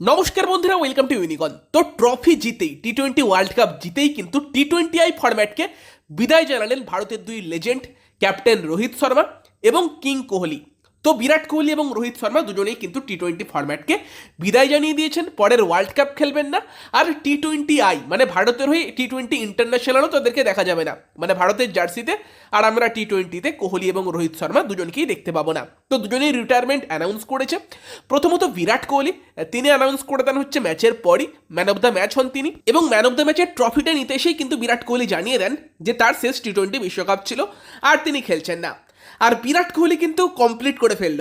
নমস্কার বন্ধুরা welcome to ইউনিকন তো ট্রফি জিতেই টি টোয়েন্টি ওয়ার্ল্ড কাপ জিতেই কিন্তু টি টোয়েন্টি আই ফরম্যাটকে বিদায় জানালেন ভারতের দুই লেজেন্ড ক্যাপ্টেন রোহিত শর্মা এবং কিং কোহলি। তো বিরাট কোহলি এবং রোহিত শর্মা দুজনেই কিন্তু টি টোয়েন্টি ফরম্যাটকে বিদায় জানিয়ে দিয়েছেন। পরের ওয়ার্ল্ড কাপ খেলবেন না। আর টি টোয়েন্টি আই মানে ভারতের হয়ে টি টোয়েন্টি ইন্টারন্যাশনালও তাদেরকে দেখা যাবে না। মানে ভারতের জার্সিতে আর আমরা টি টোয়েন্টিতে কোহলি এবং রোহিত শর্মা দুজনকেই দেখতে পাবো না। তো দুজনেই রিটায়ারমেন্ট অ্যানাউন্স করেছে। প্রথমত বিরাট কোহলি, তিনি অ্যানাউন্স করে দেন হচ্ছে ম্যাচের পরই ম্যান অফ দ্য ম্যাচ হন তিনি। এবং ম্যান অফ দ্য ম্যাচের ট্রফিটা নিতে এসেই কিন্তু বিরাট কোহলি জানিয়ে দেন যে তার শেষ টি টোয়েন্টি বিশ্বকাপ ছিল, আর তিনি খেলছেন না। আর বিরাট কোহলি কিন্তু কমপ্লিট করে ফেলল।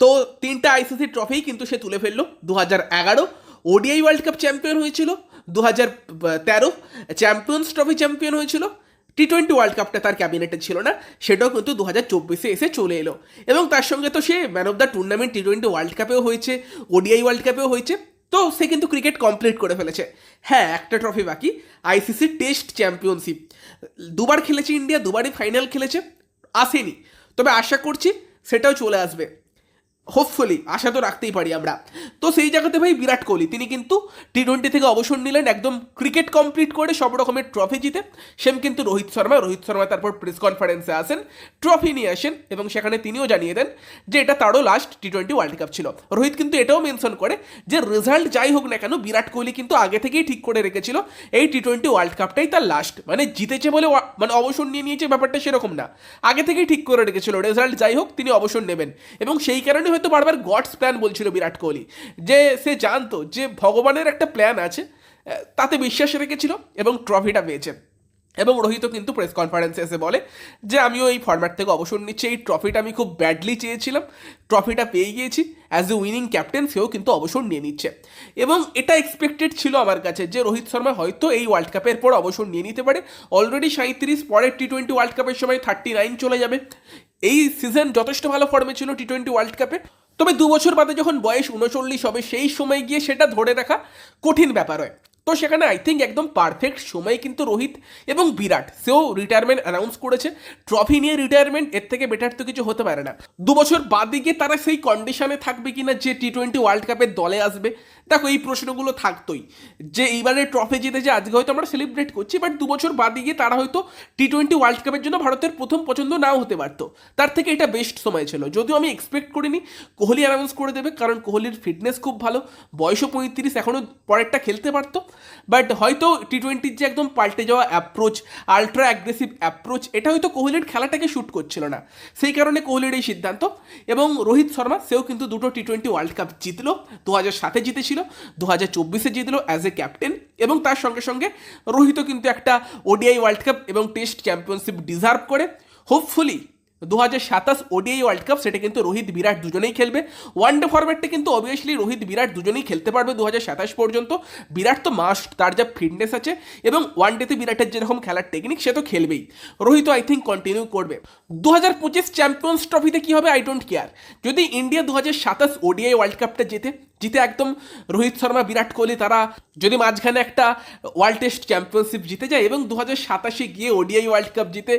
তো তিনটা আইসিসি ট্রফিই কিন্তু সে তুলে ফেলল দু হাজার এগারো ওডিআই ওয়ার্ল্ড কাপ চ্যাম্পিয়ন হয়েছিল দু হাজার তেরো। চ্যাম্পিয়ন্স ট্রফি চ্যাম্পিয়ন হয়েছিল টি টোয়েন্টি ওয়ার্ল্ড কাপটা তার ক্যাবিনেটে ছিল না, সেটাও কিন্তু দু হাজার চব্বিশে এসে চলে এলো। এবং তার সঙ্গে তো সে man of the tournament T twenty world কাপেও হয়েছে ওডিআই ওয়ার্ল্ড কাপেও হয়েছে, তো সে কিন্তু ক্রিকেট কমপ্লিট করে ফেলেছে। হ্যাঁ একটা ট্রফি বাকি আইসিসি টেস্ট চ্যাম্পিয়নশিপ দুবার খেলেছে ইন্ডিয়া দুবারই ফাইনাল খেলেছে, আসেনি। তবে আশা করছি সেটাও চলে আসবে। হোপফুলি আশা তো রাখতেই পারি আমরা। তো সেই জায়গাতে ভাই বিরাট কোহলি, তিনি কিন্তু টি টোয়েন্টি থেকে অবসর নিলেন, একদম ক্রিকেট কমপ্লিট করে সব রকমের ট্রফি জিতে। সেম কিন্তু রোহিত শর্মা রোহিত শর্মা তারপর প্রেস কনফারেন্সে আসেন ট্রফি নিয়ে আসেন, এবং সেখানে তিনিও জানিয়ে দেন যে এটা তারও last T twenty world cup ছিল। রোহিত কিন্তু এটাও মেনশন করে যে রেজাল্ট যাই হোক না কেন, বিরাট কোহলি কিন্তু আগে থেকেই ঠিক করে রেখেছিল, এই টি টোয়েন্টি ওয়ার্ল্ড কাপটাই তার লাস্ট মানে জিতেছে বলে মানে অবসর নিয়ে নিয়েছে ব্যাপারটা সেরকম না। আগে থেকেই ঠিক করে রেখেছিল রেজাল্ট যাই হোক, তিনি অবসর নেবেন। এবং সেই কারণে হয়তো বারবার গডস প্ল্যান বলছিল বিরাট কোহলি। যে সে জানতো যে ভগবানের একটা প্ল্যান আছে তাতে বিশ্বাস রেখেছিল এবং ট্রফিটা পেয়েছে। এবং রোহিত কিন্তু প্রেস কনফারেন্সে এসে বলে যে, আমিও এই ফরম্যাট থেকে অবসর নিচ্ছি। এই ট্রফিটা আমি খুব ব্যাডলি চেয়েছিলাম। ট্রফিটা পেয়ে গিয়েছি। অ্যাজ এ উইনিং ক্যাপ্টেন সেও কিন্তু অবসর নিয়ে নিচ্ছে। এবং এটা এক্সপেক্টেড ছিল আমার কাছে যে, রোহিত শর্মা হয়তো এই ওয়ার্ল্ড কাপের পর অবসর নিয়ে নিতে পারে। অলরেডি সাঁত্রিশ পরের টি টোয়েন্টি ওয়ার্ল্ড কাপের সময় থার্টি নাইন চলে যাবে। এই সিজন যথেষ্ট ভালো ফর্মে ছিল টি টোয়েন্টি ওয়ার্ল্ড কাপে তবে দু বছর বাদে যখন বয়স উনচল্লিশ হবে, সেই সময় গিয়ে সেটা ধরে রাখা কঠিন ব্যাপার হয়। তো সেখানে আই থিঙ্ক একদম পারফেক্ট সময় কিন্তু রোহিত এবং বিরাট, সেও রিটায়ারমেন্ট অ্যানাউন্স করেছে। ট্রফি নিয়ে রিটায়ারমেন্ট এর থেকে বেটার তো কিছু হতে পারে না। দু বছর বাদে গিয়ে তারা সেই কন্ডিশনে থাকবে কিনা, যে টি টোয়েন্টি ওয়ার্ল্ড কাপের দলে আসবে, দেখো এই প্রশ্নগুলো থাকতোই। যে এইবারে ট্রফি জিতে যে আজকে হয়তো আমরা সেলিব্রেট করছি বাট দু বছর বাদে গিয়ে তারা হয়তো টি টোয়েন্টি ওয়ার্ল্ড কাপের জন্য ভারতের প্রথম পছন্দ নাও হতে পারতো। তার থেকে এটা বেস্ট সময় ছিল। যদিও আমি এক্সপেক্ট করিনি, কোহলি অ্যানাউন্স করে দেবে, কারণ কোহলির ফিটনেস খুব ভালো, বয়সও পঁয়ত্রিশ এখনও পরেরটা খেলতে পারতো। বাট হয়তো টি টোয়েন্টির যে একদম পাল্টে যাওয়া অ্যাপ্রোচ আলট্রা অ্যাগ্রেসিভ অ্যাপ্রোচ এটা হয়তো কোহলির খেলাটাকে শ্যুট করছিল না। সেই কারণে কোহলির এই সিদ্ধান্ত। এবং রোহিত শর্মা, সেও কিন্তু দুটো টি টোয়েন্টি ওয়ার্ল্ড কাপ জিতলো দু হাজার সাতে জিতেছিল দু হাজার চব্বিশে জিতলো অ্যাজ এ ক্যাপ্টেন এবং তার সঙ্গে সঙ্গে রোহিতও কিন্তু একটা ওডিআই ওয়ার্ল্ড কাপ এবং টেস্ট চ্যাম্পিয়নশিপ ডিজার্ভ করে। হোপফুলি দু হাজার সাতাশ ওডিআই ওয়ার্ল্ড কাপ সেটা কিন্তু রোহিত, বিরাট দুজনেই খেলবে। ওয়ানডে ফরম্যাটটা কিন্তু অবভিয়াসলি রোহিত, বিরাট দুজনেই খেলতে পারবে দু হাজার সাতাশ পর্যন্ত। বিরাট তো মাস্ট তার যা ফিটনেস আছে এবং ওয়ান ওয়ানডেতে বিরাটের যেরকম খেলার টেকনিক সে তো খেলবেই। রোহিত আই থিঙ্ক কন্টিনিউ করবে। দু হাজার পঁচিশ চ্যাম্পিয়ন্স ট্রফিতে কী হবে? আই ডোন্ট কেয়ার যদি ইন্ডিয়া দু হাজার সাতাশ ওডিআই ওয়ার্ল্ড কাপটা জেতে, জিতে একদম রোহিত শর্মা, বিরাট কোহলি, তারা যদি মাঝখানে একটা ওয়ার্ল্ড টেস্ট চ্যাম্পিয়নশিপ জিতে যায় এবং দু হাজার সাতাশে গিয়ে ওডিআই ওয়ার্ল্ড কাপ জিতে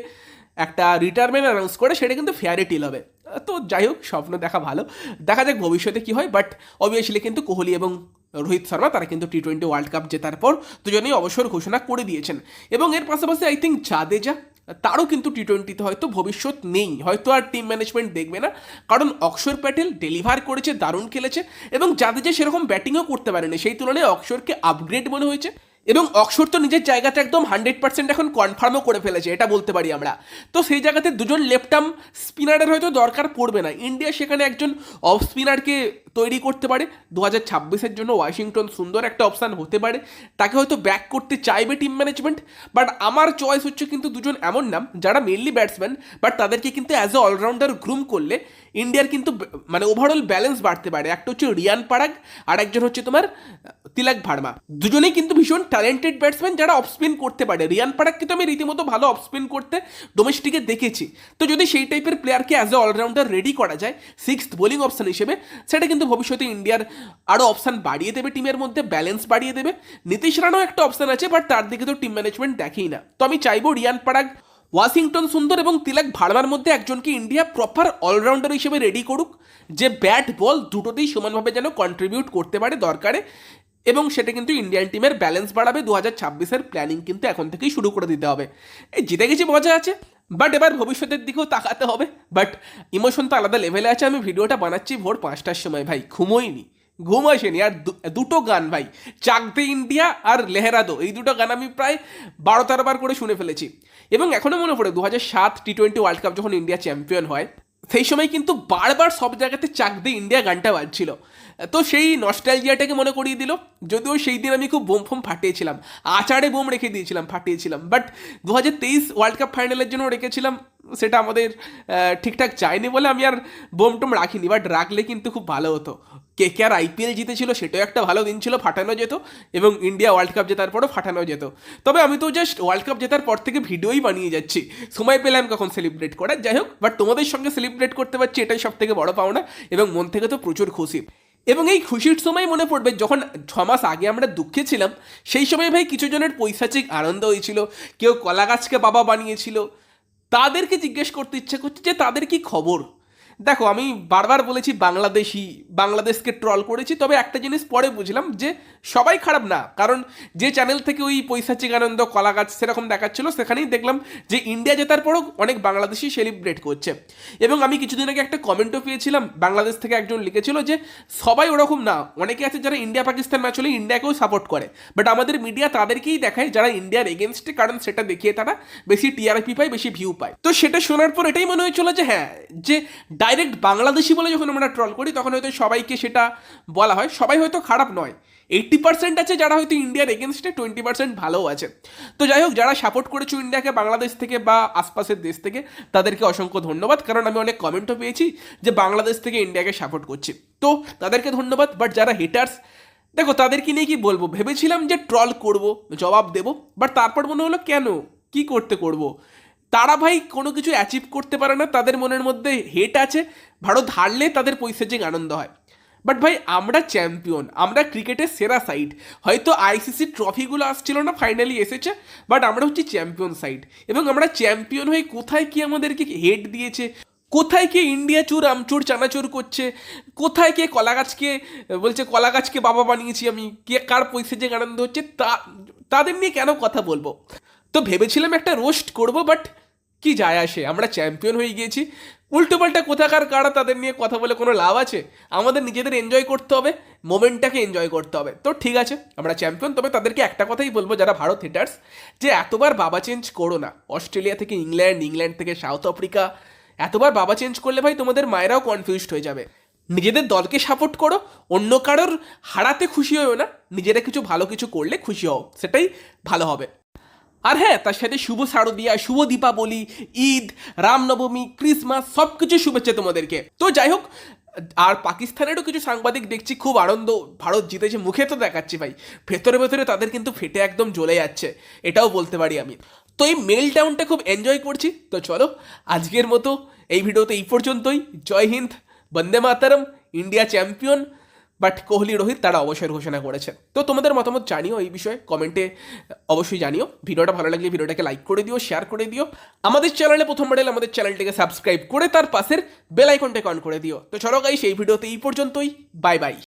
একটা রিটায়ারমেন্ট অ্যানাউন্স করে সেটা কিন্তু ফেয়ারি টিল হবে। তো যাই হোক, স্বপ্ন দেখা ভালো। দেখা যাক ভবিষ্যতে কি হয় বাট অবভিয়াসলি কিন্তু কোহলি এবং রোহিত শর্মা, তারা কিন্তু টি টোয়েন্টি ওয়ার্ল্ড কাপ জেতার পর দুজনেই অবসর ঘোষণা করে দিয়েছেন। এবং এর পাশাপাশি আই থিঙ্ক জাদেজা, তারও কিন্তু টি টোয়েন্টিতে হয়তো ভবিষ্যৎ নেই। হয়তো আর টিম ম্যানেজমেন্ট দেখবে না। কারণ অক্ষর প্যাটেল ডেলিভার করেছে, দারুণ খেলেছে, এবং জাদেজা সেরকম ব্যাটিংও করতে পারেনি। সেই তুলনায় অক্ষরকে আপগ্রেড মনে হয়েছে। এবং অক্ষর তো নিজের জায়গাটা একদম হান্ড্রেড পার্সেন্ট এখন কনফার্মও করে ফেলেছে, এটা বলতে পারি আমরা। তো সেই জায়গাতে দুজন লেফট আর্ম স্পিনারের হয়তো দরকার পড়বে না। ইন্ডিয়া সেখানে একজন অফ স্পিনারকে তৈরি করতে পারে। দু হাজার ছাব্বিশের জন্য ওয়াশিংটন সুন্দর একটা অপশান হতে পারে। তাকে হয়তো ব্যাক করতে চাইবে টিম ম্যানেজমেন্ট, বাট আমার চয়েস হচ্ছে কিন্তু দুজন এমন নাম যারা মেনলি ব্যাটসম্যান বাট তাদেরকে কিন্তু অ্যাজ এ অলরাউন্ডার গ্রুম করলে ইন্ডিয়ার কিন্তু মানে ওভারঅল ব্যালেন্স বাড়তে পারে। একটা হচ্ছে রিয়ান পারাগ আর একজন হচ্ছে তোমার তিলক ভার্মা। দুজনেই কিন্তু ভীষণ ট্যালেন্টেড ব্যাটসম্যান যারা অফ স্পিন করতে পারে। রিয়ান পারাগকে তো আমি রীতিমতো ভালো অফ স্পিন করতে ডোমেস্টিকে দেখেছি। তো যদি সেই টাইপের প্লেয়ারকে অ্যাজ এ অলরাউন্ডার রেডি করা যায় সিক্স বোলিং অপশন হিসেবে, সেটা কিন্তু ভবিষ্যতে ইন্ডিয়ার আরও অপশান বাড়িয়ে দেবে টিমের মধ্যে ব্যালেন্স বাড়িয়ে দেবে। নীতিশ রানাও একটা অপশান আছে বাট তার দিকে তো টিম ম্যানেজমেন্ট দেখেই না। তো আমি চাইব রিয়ান পারাগ ওয়াশিংটন সুন্দর এবং তিলক ভার্মার মধ্যে একজনকে ইন্ডিয়া প্রপার অলরাউন্ডার হিসেবে রেডি করুক, যে ব্যাট বল দুটোতেই সমানভাবে যেন কন্ট্রিবিউট করতে পারে দরকারে। এবং সেটা কিন্তু ইন্ডিয়ান টিমের ব্যালেন্স বাড়াবে দু হাজার ছাব্বিশের প্ল্যানিং কিন্তু এখন থেকেই শুরু করে দিতে হবে। এই জিতে গেছি মজা আছে বাট এবার ভবিষ্যতের দিকেও তাকাতে হবে। বাট ইমোশন তো আলাদা লেভেলে আছে, আমি ভিডিওটা বানাচ্ছি ভোর পাঁচটার সময়, ভাই। ঘুমোইনি ঘুম আসেনি আর দুটো গান, ভাই। চাকদে ইন্ডিয়া আর লেহেরাদো, এই দুটো গান আমি প্রায় বারো তেরো বার করে শুনে ফেলেছি। এবং এখনও মনে পড়ে দু হাজার সাত টি টোয়েন্টি ওয়ার্ল্ড কাপ যখন ইন্ডিয়া চ্যাম্পিয়ন হয় সেই সময় কিন্তু বারবার সব জায়গাতে চাক দিয়ে ইন্ডিয়া গানটা বাজছিল। তো সেই নস্টালজিয়াটাকে মনে করিয়ে দিল। যদিও সেই দিন আমি খুব বোম ফোম ফাটিয়েছিলাম। আচারে বোম রেখে দিয়েছিলাম, ফাটিয়েছিলাম। বাট দু হাজার তেইশ ওয়ার্ল্ড কাপ ফাইনালের জন্য রেখেছিলাম। সেটা আমাদের ঠিকঠাক চায়নি বলে আমি আর বোম টোম রাখিনি। বাট রাখলে কিন্তু খুব ভালো হতো। কে কে আর আইপিএল জিতেছিল, সেটাও একটা ভালো দিন ছিল, ফাটানো যেত। এবং ইন্ডিয়া ওয়ার্ল্ড কাপ জেতার পরও ফাটানো যেত। তবে আমি তো জাস্ট ওয়ার্ল্ড কাপ জেতার পর থেকে ভিডিওই বানিয়ে যাচ্ছি। সময় পেলাম কখন সেলিব্রেট করার। যাই হোক বাট তোমাদের সঙ্গে সেলিব্রেট করতে পারছি, এটাই সব থেকে বড় পাওনা। এবং মন থেকে তো প্রচুর খুশি। এবং এই খুশির সময় মনে পড়বে, যখন ছ মাস আগে আমরা দুঃখে ছিলাম, সেই সময় ভাই কিছু জনের পৈশাচিক আনন্দ হয়েছিল। কেউ কলা গাছকে বাবা বানিয়েছিল। তাদেরকে জিজ্ঞেস করতে ইচ্ছে করছে যে তাদের কি খবর? দেখো, আমি বারবার বলেছি বাংলাদেশি, বাংলাদেশকে ট্রল করেছি, তবে একটা জিনিস পরে বুঝলাম যে সবাই খারাপ না। কারণ যে চ্যানেল থেকে ওই পৈশাচিক আনন্দ কলা গাছ সেরকম দেখাচ্ছিল, সেখানেই দেখলাম যে ইন্ডিয়া জেতার পরও অনেক বাংলাদেশি সেলিব্রেট করছে। এবং আমি কিছুদিন আগে একটা কমেন্টও পেয়েছিলাম, বাংলাদেশ থেকে একজন লিখেছিল যে সবাই ওরকম না, অনেকে আছে যারা ইন্ডিয়া পাকিস্তান ম্যাচ হলে ইন্ডিয়াকেও সাপোর্ট করে। বাট আমাদের মিডিয়া তাদেরকেই দেখায় যারা ইন্ডিয়ার এগেনস্টে কারণ সেটা দেখিয়ে তারা বেশি টিআরপি পায়, বেশি ভিউ পায়। তো সেটা শোনার পর এটাই মনে হয়েছিল যে হ্যাঁ যে ডাইরেক্ট বাংলাদেশি বলে যখন আমরা ট্রল করি, তখন হয়তো সবাইকে সেটা বলা হয়। সবাই হয়তো খারাপ নয়। এইট্টি পার্সেন্ট আছে যারা হয়তো ইন্ডিয়ার এগেনস্টে টোয়েন্টি পার্সেন্ট ভালোও আছে। তো যাই হোক, যারা সাপোর্ট করেছ ইন্ডিয়াকে বাংলাদেশ থেকে বা আশপাশের দেশ থেকে, তাদেরকে অসংখ্য ধন্যবাদ। কারণ আমি অনেক কমেন্টও পেয়েছি যে বাংলাদেশ থেকে ইন্ডিয়াকে সাপোর্ট করছি। তো তাদেরকে ধন্যবাদ। বাট যারা হেটার্স দেখো তাদেরকে নিয়ে কি বলব? ভেবেছিলাম যে ট্রল করব, জবাব দেব। বাট তারপর মনে হলো, কেন? কি করতে করব? তারা ভাই কোনো কিছু অ্যাচিভ করতে পারে না, তাদের মনের মধ্যে হেট আছে, ভারত হারলে তাদের পৈশাচিক আনন্দ হয়। বাট ভাই, আমরা চ্যাম্পিয়ন আমরা ক্রিকেটের সেরা সাইড হয়তো আইসিসি ট্রফিগুলো আসছিল না ফাইনালি এসেছে বাট আমরা হচ্ছি চ্যাম্পিয়ন সাইড এবং আমরা চ্যাম্পিয়ন হয়ে কোথায় কি আমাদেরকে হেড দিয়েছে, কোথায় কে ইন্ডিয়া চুর, আমচুর, চানাচুর করছে, কোথায় কে কলা গাছকে, বলছে কলা গাছকে বাবা বানিয়েছি আমি, কে কার পয়সা যে আনন্দ হচ্ছে, তা, তাদের নিয়ে কেন কথা বলব? তো ভেবেছিলাম একটা রোস্ট করব বাট কি যায় আসে? আমরা চ্যাম্পিয়ন হয়ে গিয়েছি। উল্টোপাল্টা কোথাকার কারা তাদের নিয়ে কথা বলে কোনো লাভ আছে? আমাদের নিজেদের এনজয় করতে হবে মোমেন্টটাকে এনজয় করতে হবে। তো ঠিক আছে, আমরা চ্যাম্পিয়ন তবে তাদেরকে একটা কথাই বলব, যারা ভারত হিটার্স যে এতবার বাবা চেঞ্জ করো না। অস্ট্রেলিয়া থেকে ইংল্যান্ড ইংল্যান্ড থেকে সাউথ আফ্রিকা, এতবার বাবা চেঞ্জ করলে ভাই তোমাদের মায়েরাও কনফিউজড হয়ে যাবে। নিজেদের দলকে সাপোর্ট করো, অন্য কারোর হারাতে খুশি হয়েও না, নিজেরা কিছু ভালো কিছু করলে খুশি হও, সেটাই ভালো হবে। আর হ্যাঁ তার সাথে শুভ শারদিয়া, শুভ দীপাবলি, ঈদ, রামনবমী, ক্রিসমাস সব কিছু শুভেচ্ছা তোমাদেরকে। তো যাই হোক, আর পাকিস্তানেরও কিছু সাংবাদিক দেখছি, খুব আনন্দ। ভারত জিতেছে, মুখে তো দেখাচ্ছি ভাই। ভেতরে ভেতরে তাদের কিন্তু ফেটে একদম জ্বলে যাচ্ছে। এটাও বলতে পারি আমি। তো এই মেল টাউনটা খুব এনজয় করছি। তো চলো, আজকের মতো এই ভিডিওতে এই পর্যন্তই। জয় হিন্দ, বন্দে Mataram, India champion. But Kohli, Rohit তারা অবসর ঘোষণা করেছে তো তোমাদের মতামত জানিও এই বিষয়ে, কমেন্টে অবশ্যই জানিও। ভিডিওটা ভালো লাগলে ভিডিওটাকে লাইক করে দিও শেয়ার করে দিও। আমাদের চ্যানেলে প্রথমবার এলে আমাদের চ্যানেলটিকে সাবস্ক্রাইব করে তার পাশের বেল আইকনটাকে অন করে দিও। তো চলো গাইস এই ভিডিওতে এই পর্যন্তই। Bye bye